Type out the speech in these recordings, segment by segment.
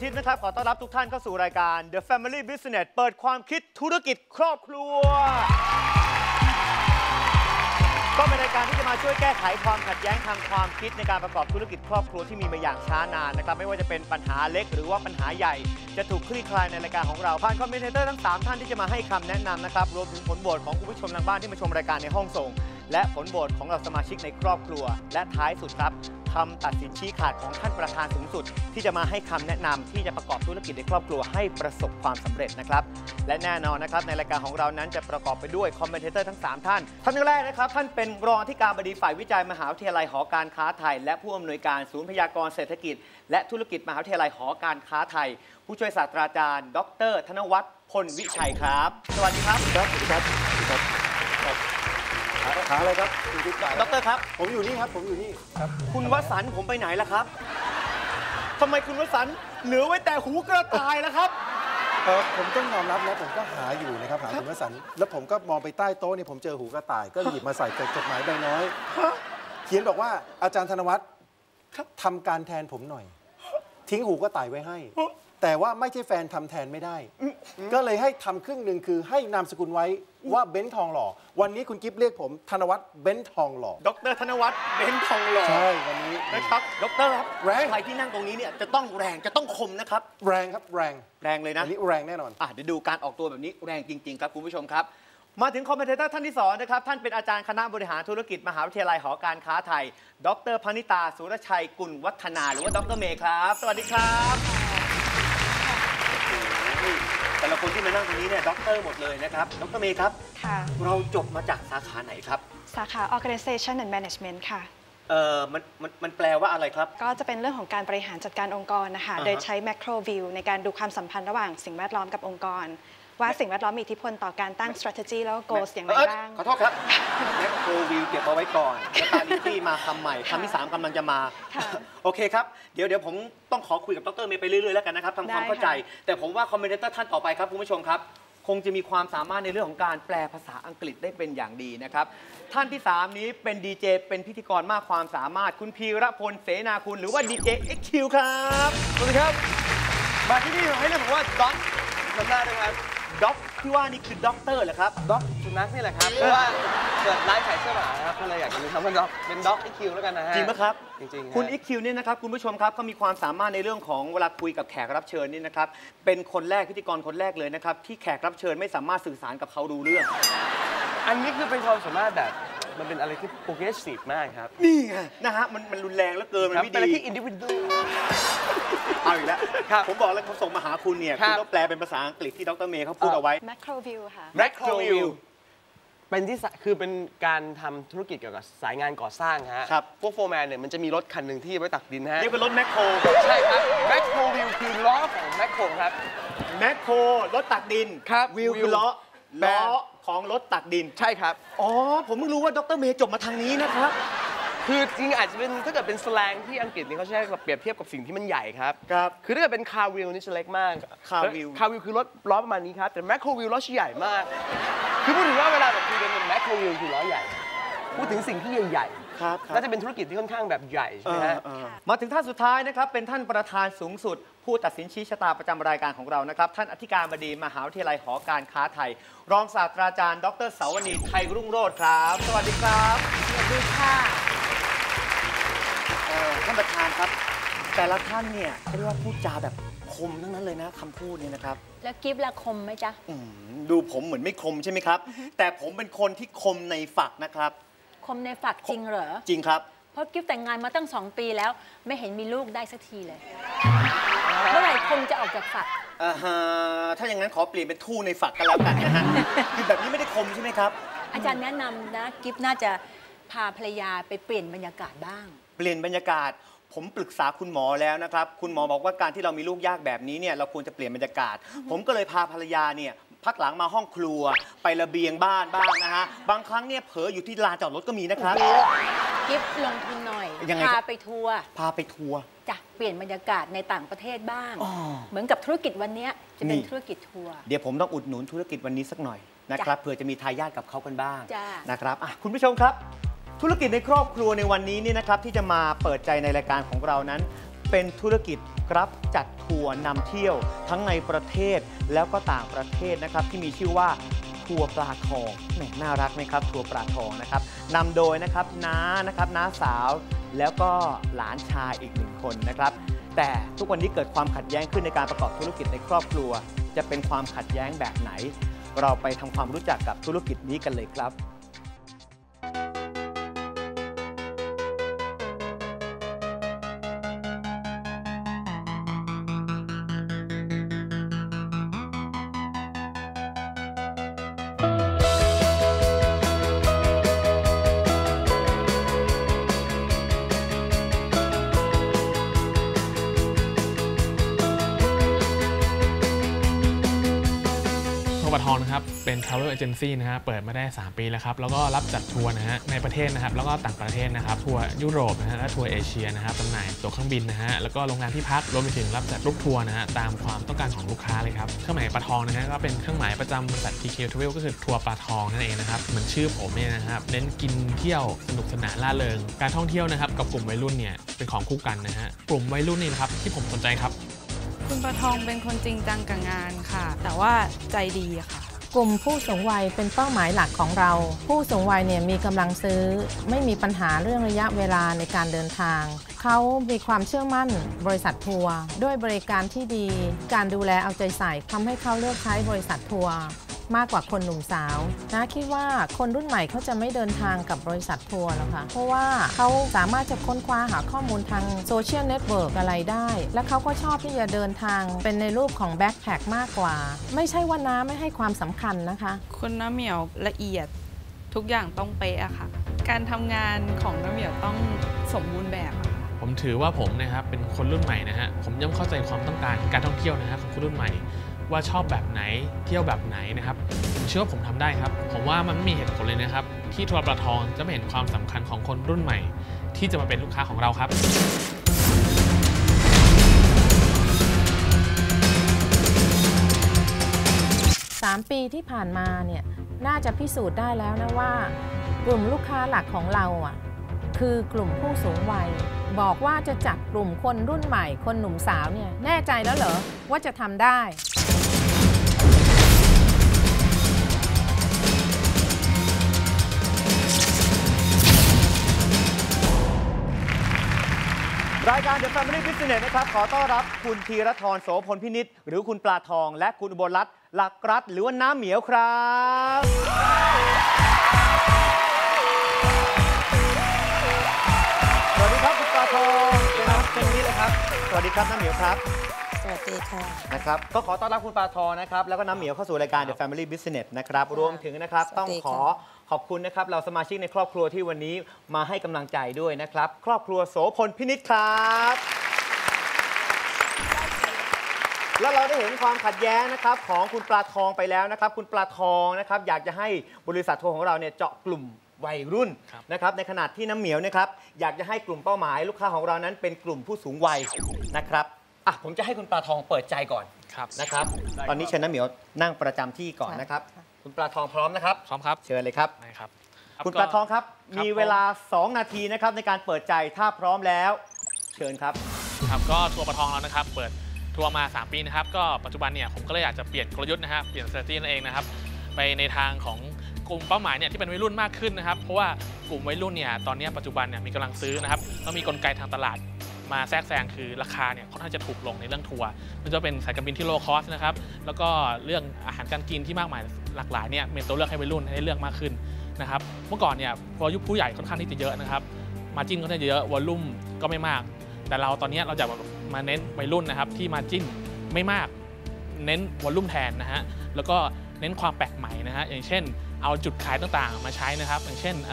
นาทิพย์นะครับ ขอต้อนรับทุกท่านเข้าสู่รายการ The Family Business เปิดความคิดธุรกิจครอบครัว ก็เป็นรายการที่จะมาช่วยแก้ไขความขัดแย้งทางความคิดในการประกอบธุรกิจครอบครัวที่มีมาอย่างช้านานนะครับ ไม่ว่าจะเป็นปัญหาเล็กหรือว่าปัญหาใหญ่ จะถูกคลี่คลายในรายการของเราผ่านคอมเมนเตอร์ทั้ง 3 ท่านที่จะมาให้คำแนะนำนะครับ รวมถึงผลโหวตของคุณผู้ชมทางบ้านที่มาชมรายการในห้องส่ง และผลโหวตของเราสมาชิกในครอบครัว และท้ายสุดครับคำตัดสินชี้ขาดของท่านประธานสูงสุด ที่จะมาให้คำแนะนำที่จะประกอบธุรกิจในครอบครัวให้ประสบความสำเร็จนะครับ และแน่นอนนะครับในรายการของเรานั้นจะประกอบไปด้วยคอมเมนเตอร์ทั้ง 3 ท่าน ท่านแรกนะครับ ท่านเป็นรองที่การบดีฝ่ายวิจัยมหาวิทยาลัยหอการค้าไทย และผู้อำนวยการศูนย์พยากรเศรษฐกิจ และธุรกิจมหาวิทยาลัยหอการค้าไทย ผู้ช่วยศาสตราจารย์ ดร ธนวัฒน์พลวิชัยครับ สวัสดีครับครับสวัสดีครับ หาหาอะไรครับคุณกิ๊กดรครับ ผมอยู่นี่ครับ ผมอยู่นี่ครับ คุณวสันต์ผมไปไหนล่ะครับทำไมคุณวสันต์เหลือไว้แต่หูกระต่ายล่ะครับ เออผมต้องยอมรับนะผมก็หาอยู่นะครับหาคุณวสันต์แล้วผมก็มองไปใต้โต๊ะเนี่ยผมเจอหูกระต่าย ก็หยิบมาใส่แต่จดหมายใบน้อย เขียนบอกว่าอาจารย์ธนวัฒน์ทำการแทนผมหน่อย ทิ้งหูกระต่ายไว้ให้ แต่ว่าไม่ใช่แฟนทำแทนไม่ได้ ก็เลยให้ทำครึ่งหนึ่งคือให้นามสกุลไว้ว่าเบ้นทองหล่อ วันนี้คุณกิฟเรียกผมธนวัฒน์เบ้นทองหล่อ ดรธนวัฒน์เบนทองหล่อ ใช่ วันนี้นะครับ ดรครับแรงใครที่นั่งตรงนี้เนี่ยจะต้องแรงจะต้องคมนะครับ แรงครับแรง แรงเลยนะอันนี้แรงแน่นอนอะเดี๋ยวดูการออกตัวแบบนี้แรงจริง ๆ ครับคุณผู้ชมครับ มาถึงคอมเมนเตอร์ท่านที่สองนะครับ ท่านเป็นอาจารย์คณะบริหารธุรกิจมหาวิทยาลัยหอการค้าไทย ดรพนิตาสุรชัยกุลวัฒนา หรือว่าดรเมย์ครับ สวัสดีครับโอ้โห แต่ละคนที่มานั่งตรงนี้เนี่ยด็อกเตอร์หมดเลยนะครับดรเมย์ครับค่ะ เราจบมาจากสาขาไหนครับสาขา Organization and Management ค่ะ เออมันมันมันแปลว่าอะไรครับ ก็จะเป็นเรื่องของการบริหารจัดการองค์กรนะคะ อ่าฮะ โดยใช้ macro view ในการดูความสัมพันธ์ระหว่างสิ่งแวดล้อมกับองค์กร ว่าสิ่งแวดล้อมมีอิทธิพลต่อการตั้ง strategy แล้วก็ goals อย่างไรเอ้ยบ้างขอโทษครับแมคโครวิวเก็บเอาไว้ก่อนสตาลิตี้มาคำใหม่คำที่สามกำลังจะมาค่ะโอเคครับ เดี๋ยวเดี๋ยวผมต้องขอคุยกับดรเมย์ไปเรื่อยๆแล้วกันนะครับทำความได้ค่ะเข้าใจ แต่ผมว่าคอมเมนเตอร์ท่านต่อไปครับคุณผู้ชมครับคงจะมีความสามารถในเรื่องของการแปลภาษาอังกฤษได้เป็นอย่างดีนะครับ ท่านที่ 3 นี้เป็นดีเจเป็นพิธีกรมากความสามารถคุณพีระพลเสนาคุณ หรือว่าดีเจเอ็กคิวครับสวัสดีครับ มาที่นี่ให้เรียกผมว่าด็อกจำได้ไหมครับ ด็อกที่ว่านี่คือด็อกเตอร์เหรอครับ ด็อกสุนัขนี่แหละครับ เพราะว่าเกิดร้านขายเสื้อหมาครับก็เลยอยากจะมีคำว่าด็อก เป็นด็อกอีคิวแล้วกันนะฮะ จริงไหมครับ จริงๆคุณฮะอีคิวเนี่ยนะครับคุณผู้ชมครับเขามีความสามารถในเรื่องของเวลาคุยกับแขกรับเชิญนี่นะครับ เป็นคนแรกพิธีกรคนแรกเลยนะครับที่แขกรับเชิญไม่สามารถสื่อสารกับเขารู้เรื่อง อันนี้คือเป็นความสามารถแบบ มันเป็นอะไรที่โปรเกรสซีฟมากครับ นี่ไงนะฮะมันมันรุนแรงเหลือเกิน มันครับไม่เป็นอะไรดี ที่อินดิวิดเอาอีกแล้ว ครับผมบอกแล้วผมส่งมาหาคุณเนี่ย ครัคุณบต้องแปลเป็นภาษาอังกฤษที่ดรเมย์เขาพูดเอาไว้ macro view ค่ะ Macro View เป็นที่สะคือเป็นการทำธุรกิจเกี่ยวกับสายงานก่อสร้างฮะ ครับ พวกโฟร์แมนเนี่ยมันจะมีรถคันหนึ่งที่ไว้ตักดินฮะ เรียกเป็นรถแมคโครใช่ครับแมคโครวิวคือล้อของแมคโครครับ แมคโครรถตักดินครับวิววิวคือล้อแบรล้นด์อของรถตักดิน ใช่ครับ อ๋อ ผมเพิ่งรู้ว่าดรเมย์จบมาทางนี้นะครับ คือจริงๆอาจจะเป็นถ้าเกิดเป็นสแลงที่อังกฤษนี่เขาใช้แบบเปรียบเทียบกับสิ่งที่มันใหญ่ครับ ครับ คือถ้าเกิดเป็นคาร์วิลนี่จะเล็กมาก car wheel คาร์วิลคือรถล้อประมาณนี้ครับ แต่แมคโครวิลล้อใหญ่มาก คือพูดถึงว่าเวลาแบบคุยกันเป็นแมคโครวิลคือล้อใหญ่ พูดถึงสิ่งที่ใหญ่ ครับๆน่าจะเป็นธุรกิจที่ค่อนข้างแบบใหญ่ใช่ไหมฮะ เออเออ มาถึงท่านสุดท้ายนะครับ เป็นท่านประธานสูงสุด ผู้ตัดสินชี้ชะตาประจำรายการของเรานะครับ ท่านอธิการบดีมหาวิทยาลัยหอการค้าไทย รองศาสตราจารย์ ดรเสาวนีไทยรุ่งโรจน์ครับ สวัสดีครับ สวัสดีค่ะเอ่อท่านประธานครับ แต่ละท่านเนี่ยเรียกว่าพูดจาแบบคมทั้งนั้นเลยนะคำพูดเนี่ยนะครับแล้วกิฟต์ละคมไหมจ๊ะ อืมดูผมเหมือนไม่คมใช่ไหมครับ แต่ผมเป็นคนที่คมในฝักนะครับค มในฝักจริงเหรอ จริงครับ เพราะกิฟแต่งงานมาตั้งสองปีแล้ว ไม่เห็นมีลูกได้สักทีเลย เมื่อไหร่คงจะออกจากฝักอ่าฮะถ้าอย่างนั้นขอเปลี่ยนเป็นทู่ในฝักกันแล้วกันนะฮะคือแบบนี้ไม่ได้คมใช่ไหมครับ อาจารย์แนะนำนะกิฟน่าจะพาภรรยาไปเปลี่ยนบรรยากาศบ้าง เปลี่ยนบรรยากาศผมปรึกษาคุณหมอแล้วนะครับ คุณหมอบอกว่าการที่เรามีลูกยากแบบนี้เนี่ยเราควรจะเปลี่ยนบรรยากาศ ผมก็เลยพาภรรยาเนี่ย พักหลังมาห้องครัว ไประเบียงบ้านบ้างนะฮะ บางครั้งเนี่ยเผลออยู่ที่ลานจอดรถก็มีนะครับ กิฟลงทุนหน่อย ยังไงพาครับไปทัวร์พาไปทัวร์ จ้ะเปลี่ยนบรรยากาศในต่างประเทศบ้าง อ๋อเหมือนกับธุรกิจวันเนี้ยจะเป็นนี่ ธุรกิจทัวร์ เดี๋ยวผมต้องอุดหนุนธุรกิจวันนี้สักหน่อยนะครับจ้ะเผื่อจะมีทายาทกับเขากันบ้างจ้ะ นะครับอะคุณผู้ชมครับ ธุรกิจในครอบครัวในวันนี้นี่นะครับที่จะมาเปิดใจในรายการของเรานั้น เป็นธุรกิจ รับจัดทัวร์นำเที่ยวทั้งในประเทศแล้วก็ต่างประเทศนะครับ ที่มีชื่อว่าทัวร์ปลาทองแหมน่ารักไหมครับทัวร์ปลาทองนะครับนำโดยนะครับน้านะครับน้าสาวแล้วก็หลานชายอีกหนึ่งคนนะครับ แต่ทุกวันนี้เกิดความขัดแย้งขึ้นในการประกอบธุรกิจในครอบครัว จะเป็นความขัดแย้งแบบไหน เราไปทำความรู้จักกับธุรกิจนี้กันเลยครับ ทัวร์ปะทองนะครับเป็น travel agency นะฮะเปิดมาได้ 3 ปีแล้วครับแล้วก็รับจัดทัวร์นะฮะในประเทศนะครับแล้วก็ต่างประเทศนะครับทัวร์ยุโรปนะฮะและทัวร์เอเชียนะครับจำหน่ายตั๋วเครื่องบินนะฮะแล้วก็โรงแรมที่พักรวมไปถึงรับจัดลูกทัวร์นะฮะตามความต้องการของลูกค้าเลยครับเครื่องหมายปลาทองนะฮะก็เป็นเครื่องหมายประจำบริษัท TK Travel ก็คือทัวร์ปลาทองนั่นเองนะครับเหมือนชื่อผมเนี่ยนะครับเน้นกินเที่ยวสนุกสนานล่าเริง การท่องเที่ยวนะครับกับกลุ่มวัยรุ่นเนี่ยเป็นของคู่กันนะฮะกลุ่มวัยรุ่นนี่นะครับที่ผมสนใจครับ คุณประทองเป็นคนจริงจังกับงานค่ะ แต่ว่าใจดีค่ะ กลุ่มผู้สูงวัยเป็นเป้าหมายหลักของเรา ผู้สูงวัยเนี่ยมีกำลังซื้อ ไม่มีปัญหาเรื่องระยะเวลาในการเดินทาง เขามีความเชื่อมั่นบริษัททัวร์ด้วยบริการที่ดี การดูแลเอาใจใส่ทำให้เขาเลือกใช้บริษัททัวร์ มากกว่าคนหนุ่มสาวนะคิดว่าคนรุ่นใหม่เขาจะไม่เดินทางกับบริษัททัวร์หรอกค่ะ เพราะว่าเขาสามารถจะค้นคว้าหาข้อมูลทางโซเชียลเน็ตเวิร์กอะไรได้ และเขาก็ชอบที่จะเดินทางเป็นในรูปของแบ็คแพคมากกว่า ไม่ใช่ว่าน้าไม่ให้ความสำคัญนะคะคุณน้าเหมียวละเอียดทุกอย่างต้องเป๊ะอะค่ะ การทำงานของน้าเหมียวต้องสมบูรณ์แบบอะค่ะผมถือว่าผมนะครับเป็นคนรุ่นใหม่นะฮะ ผมย่อมเข้าใจความต้องการการท่องเที่ยวนะฮะของคนรุ่นใหม่ ว่าชอบแบบไหนเที่ยวแบบไหนนะครับผมเชื่อว่าผมทำได้ครับ ผมว่ามันไม่มีเหตุผลเลยนะครับ ที่ทัวร์ปลาทองจะไม่เห็นความสำคัญของคนรุ่นใหม่ ที่จะมาเป็นลูกค้าของเราครับ3ปีที่ผ่านมาเนี่ยน่าจะพิสูจน์ได้แล้วนะว่า กลุ่มลูกค้าหลักของเราอะคือกลุ่มผู้สูงวัย บอกว่าจะจัดกลุ่มคนรุ่นใหม่ คนหนุ่มสาวเนี่ยแน่ใจแล้วเหรอว่าจะทำได้ รายการ The Family Business นะครับ ขอต้อนรับคุณธีรทรโสพลพินิษหรือคุณปลาทอง และคุณอุบลรัตน์หลักรัตน์หรือว่าน้ำเหมียวครับ สวัสดีครับคุณปลาทองเป็นน้ำเป็นนิดเลยครับ สวัสดีครับน้ำเหมียวครับ สวัสดีค่ะ นะครับ ก็ขอต้อนรับคุณปลาทองนะครับ แล้วก็น้ำเหมียวเข้าสู่รายการ The Family Business นะครับ รวมถึงนะครับสวัต้องสดีขอค่ะ ขอบคุณนะครับเราสมาชิกในครอบครัวที่วันนี้มาให้กำลังใจด้วยนะครับ ครอบครัวโสพลพินิษครับแล้วเราได้เห็นความขัดแย้งนะครับของคุณปลาทองไปแล้วนะครับ คุณปลาทองนะครับอยากจะให้บริษัททัวร์ของเราเนี่ยเจาะกลุ่มวัยรุ่นครับนะครับในขณะที่น้ำเหมียวนะครับอยากจะให้กลุ่มเป้าหมายลูกค้าของเรานั้นเป็นกลุ่มผู้สูงวัยนะครับ อะผมจะให้คุณปลาทองเปิดใจก่อนครับนะครับ ตอนนี้เชิญน้ำเหมียวนั่งประจำที่ก่อนนะครับ คุณปลาทองพร้อมนะครับ พร้อมครับเชิญเลยครับได้ครับ คุณปลาทองครับครับ มีเวลา 2 นาทีนะครับในการเปิดใจถ้าพร้อมแล้ว เชิญครับ ครับก็ทัวร์ปะทองเรานะครับ เปิดทัวร์มา 3 ปีนะครับ ก็ปัจจุบันเนี่ยผมก็เลยอยากจะเปลี่ยนกลยุทธ์นะฮะเปลี่ยน strategy นั่นเองนะครับ ไปในทางของกลุ่มเป้าหมายเนี่ยที่เป็นวัยรุ่นมากขึ้นนะครับ เพราะว่ากลุ่มวัยรุ่นเนี่ยตอนเนี้ยปัจจุบันเนี่ยมีกำลังซื้อนะครับแล้วมีกลไกทางตลาด มาแทรกแซงคือราคาเนี่ยค่อนข้างจะถูกลงในเรื่องทัวร์มันจะเป็นสายการบินที่ low cost นะครับแล้วก็เรื่องอาหารการกินที่มากมายหลากหลายเนี่ยเป็นตัวเลือกให้วัยรุ่นให้เลือกมากขึ้นนะครับเมื่อก่อนเนี่ยพออายุผู้ใหญ่ค่อนข้างที่จะเยอะนะครับมาจิ้นก็จะเยอะวอลลุ่มก็ไม่มาก แต่เราตอนนี้เราจะมาเน้นวัยรุ่นนะครับที่มาจิ้นไม่มากเน้นวอลลุ่มแทนนะฮะแล้วก็เน้นความแปลกใหม่นะฮะอย่างเช่น เอาจุดขายต่างๆ มาใช้นะครับ อย่างเช่นเ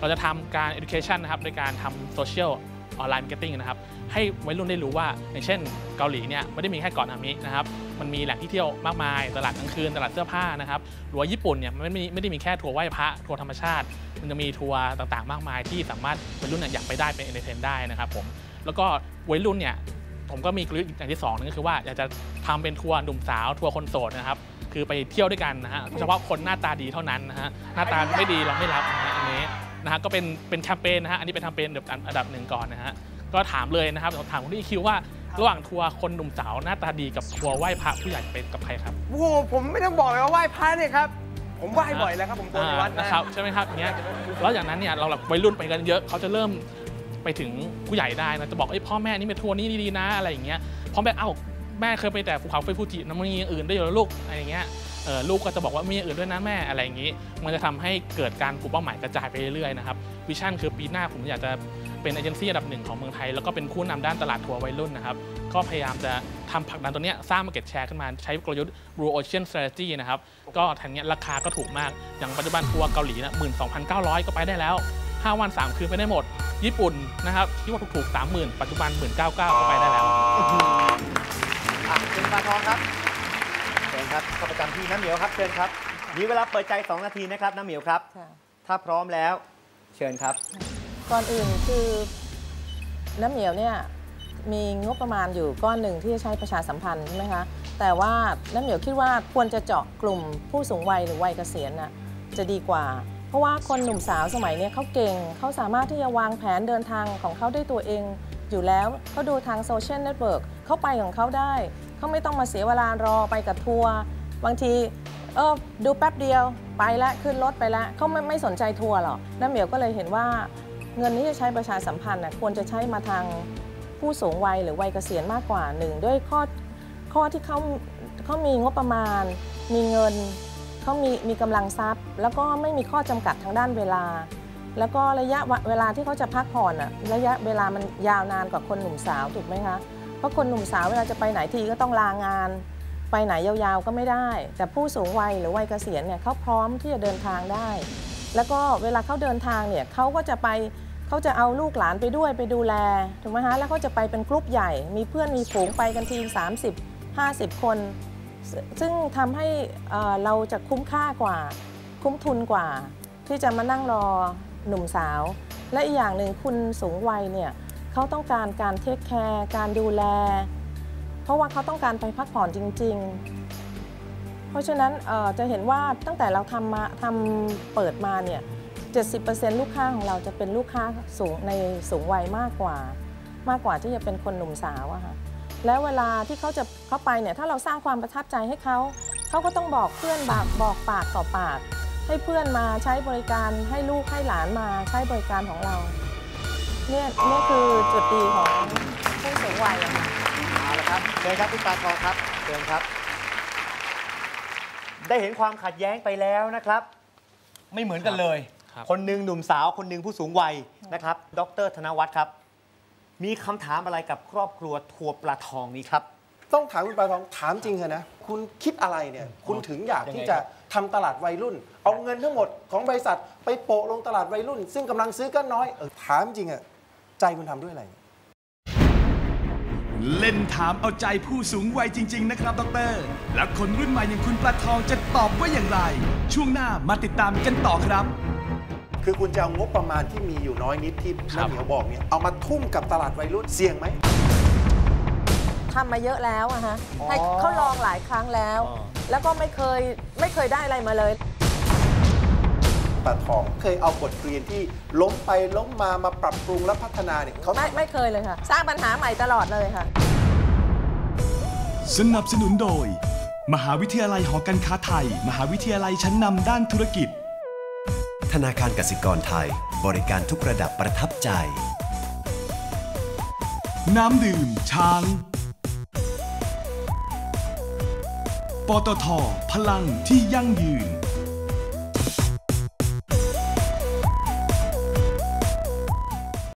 เราจะทำการ education นะครับโดยการทำโซเชียล ออนไลน์มาร์เก็ตติ้งนะครับให้วัยรุ่นได้รู้ว่า อย่างเช่นเกาหลีเนี่ยไม่ได้มีแค่เกาะนามินะครับมันมีแหล่งที่เที่ยวมากมาย ตลาดกลางคืน ตลาดเสื้อผ้านะครับหรือว่าญี่ปุ่นเนี่ยมันไม่มีไม่ได้มีแค่ทัวร์ไหว้พระทัวร์ธรรมชาติ มันจะมีทัวร์ต่างๆ มากมาย ที่สามารถวัยรุ่นเนี่ยอยากไปได้เป็นเอนเตอร์เทนได้นะครับผมแล้วก็วัยรุ่นเนี่ยผมก็มีกลยุทธ์อย่างที่สองนึงก็คือว่าอยากจะทำเป็นทัวร์หนุ่มสาวทัวร์คนโสดนะครับคือไปเที่ยวด้วยกันนะฮะเฉพาะคนหน้าตาดีเท่านั้นนะฮะหน้าตาไม่ดีเราไม่รับนะฮะอันนี้ นะฮะก็เป็นเป็นแคมเปญนะฮะอันนี้เป็นแคมเปญอันดับหนึ่งก่อนนะฮะก็ถามเลยนะครับถามคุณที่คิวว่าระหว่างทัวร์คนหนุ่มสาวหน้าตาดีกับทัวร์ไหว้พระผู้ใหญ่เป็นกับใครครับโอ้โหผมไม่ต้องบอกเลยว่าไหว้พระเนี่ยครับผมไหว้บ่อยแล้วครับผมตัวในวัดอ่านะครับใช่ไหมครับอย่างเงี้ยแล้วอย่างนั้นเนี่ยเราแบบวัยรุ่นไปกันเยอะเขาจะเริ่มไปถึงผู้ใหญ่ได้นะจะบอกไอ้ยพ่อแม่นี่ไปทัวร์นี่ดีๆนะอะไรอย่างเงี้ยพ่อแม่เอ้าแม่เคยไปแต่ภูเขาไฟฟูจิน้ำมันมีอย่างอื่นได้วยเหรอลูกอะไรอย่างเงี้ยเออ ลูกก็จะบอกว่ามีอย่างอื่นด้วยนะแม่อะไรอย่างงี้ มันจะทำให้เกิดการกลุ่มเป้าหมายกระจายไปเรื่อยๆนะครับวิชั่นคือปีหน้าผมอยากจะเป็นเอเจนซี่อันดับหนึ่งของเมืองไทย แล้วก็เป็นผู้นำด้านตลาดทัวร์วัยรุ่นนะครับก็พยายามจะทำผลักดันตัวเนี้ยสร้าง market share ขึ้นมาใช้กลยุทธ์ Blue Ocean Strategy นะครับก็ทันเนี้ยราคาก็ถูกมาก อย่างปัจจุบันทัวร์เกาหลีนะ12,900ก็ไปได้แล้ว 5 วัน 3 คืนไปได้หมด ญี่ปุ่นนะครับที่ว่าถูกๆ30,000ปัจจุบัน1,999ก็ไปได้แล้วอะคุณปาทองครับ ครับเข้าประจำที่น้ำเหมียวครับเชิญครับมีเวลาเปิดใจ 2 นาทีนะครับน้ำเหมียวครับ ค่ะ ถ้าพร้อมแล้ว เชิญครับ ก่อนอื่นคือน้ำเหนียวเนี่ยมีงบประมาณอยู่ก้อนหนึ่งที่จะใช้ประชาสัมพันธ์ใช่ไหมคะแต่ว่าน้ำเหนียวคิดว่าควรจะเจาะกลุ่มผู้สูงวัยหรือวัยเกษียณน่ะจะดีกว่า เพราะว่าคนหนุ่มสาวสมัยเนี้ยเขาเก่งเขาสามารถที่จะวางแผนเดินทางของเขาด้วยตัวเองอยู่แล้วเขาดูทางโซเชียลเน็ตเวิร์กเขาไปของเขาได้ เขาไม่ต้องมาเสียเวลารอไปกับทัวร์บางทีเออดูแป๊บเดียวไปแล้วขึ้นรถไปแล้วเขาไม่ไม่สนใจทัวร์หรอกน้ำเหมียวก็เลยเห็นว่า เงินที่จะใช้ประชาสัมพันธ์น่ะควรจะใช้มาทางผู้สูงวัยหรือวัยเกษียณมากกว่าหนึ่งด้วยข้อข้อที่เขาเขามีงบประมาณ มีเงินเขามีมีกำลังทรัพย์ แล้วก็ไม่มีข้อจำกัดทางด้านเวลา แล้วก็ระยะเวลาที่เขาจะพักผ่อนอะระยะเวลามันยาวนานกว่าคนหนุ่มสาวถูกไหมคะ เพราะคนหนุ่มสาวเวลาจะไปไหนทีก็ต้องลางาน ไปไหนยาวๆก็ไม่ได้ แต่ผู้สูงวัยหรือวัยเกษียณเนี่ยเขาพร้อมที่จะเดินทางได้ แล้วก็เวลาเขาเดินทางเนี่ยเขาก็จะไปเขาจะเอาลูกหลานไปด้วยไปดูแลถูกไหมฮะแล้วเขาจะไปเป็นกลุ่มใหญ่ มีเพื่อนมีฝูงไปกันที30 50 คน ซึ่งทำให้เราจะคุ้มค่ากว่า คุ้มทุนกว่า ที่จะมานั่งรอหนุ่มสาว และอีกอย่างหนึ่งคุณสูงวัยเนี่ย เขาต้องการการเทคแคร์การดูแล เพราะว่าเขาต้องการไปพักผ่อนจริง ๆ เพราะฉะนั้นจะเห็นว่าตั้งแต่เราทำมาทำเปิดมาเนี่ย 70%ลูกค้าของเราจะเป็นลูกค้าสูงในสูงวัยมากกว่า มากกว่าที่จะเป็นคนหนุ่มสาวอะค่ะแล้วเวลาที่เขาจะเข้าไปเนี่ยถ้าเราสร้างความประทับใจให้เขาเขาก็ต้องบอกเพื่อนบากบอกปากต่อปาก ให้เพื่อนมาใช้บริการให้ลูกให้หลานมาใช้บริการของเรา เนี่ยเนี่ยคือจุดดีของผู้สูงวัยอะค่ะเอาละครับเชิญครับคุณปาทองครับเชิญครับ ได้เห็นความขัดแย้งไปแล้วนะครับ ไม่เหมือนกันเลยครับคนหนึ่งหนุ่มสาวคนหนึ่งผู้สูงวัยนะครับ ดรธนวัฒน์ครับ มีคำถามอะไรกับครอบครัวทัวร์ปลาทองนี้ครับต้องถามคุณปลาทองถามจริงเถอะนะ คุณคิดอะไรเนี่ย คุณถึงอยากยังไงที่จะทำตลาดวัยรุ่น เอาเงินทั้งหมดของบริษัท ไปโปะลงตลาดวัยรุ่น ซึ่งกำลังซื้อก็น้อยเออถามจริงอะ ใจคุณทำด้วยอะไร เล่นถามเอาใจผู้สูงวัยจริง ๆ นะครับดอกเตอรและคนรุ่นใหม่อย่างคุณปลาทองจะตอบว่าอย่างไร ช่วงหน้ามาติดตามกันต่อครับ คือคุณจะเอางบประมาณที่มีอยู่น้อยนิดที่ครัน้าบเหมียวบอกเนี่ยเอามาทุ่มกับตลาดวัยรุ่นเสี่ยงไหมทำมาเยอะแล้วอะฮะอ๋อให้เขาลองหลายครั้งแล้วอ๋อแล้วก็ไม่เคยไม่เคยได้อะไรมาเลย ปลาทอง เคยเอาบทเรียนที่ล้มไปล้มมามาปรับปรุงและพัฒนาเนี่ยเขาไม่ทำไม่เคยเลยค่ะ สร้างปัญหาใหม่ตลอดเลยค่ะ สนับสนุนโดย มหาวิทยาลัยหอการค้าไทย มหาวิทยาลัยชั้นนำด้านธุรกิจ ธนาคารกสิกรไทย บริการทุกระดับประทับใจ น้ำดื่ม ช้าง ปตท พลังที่ยั่งยืน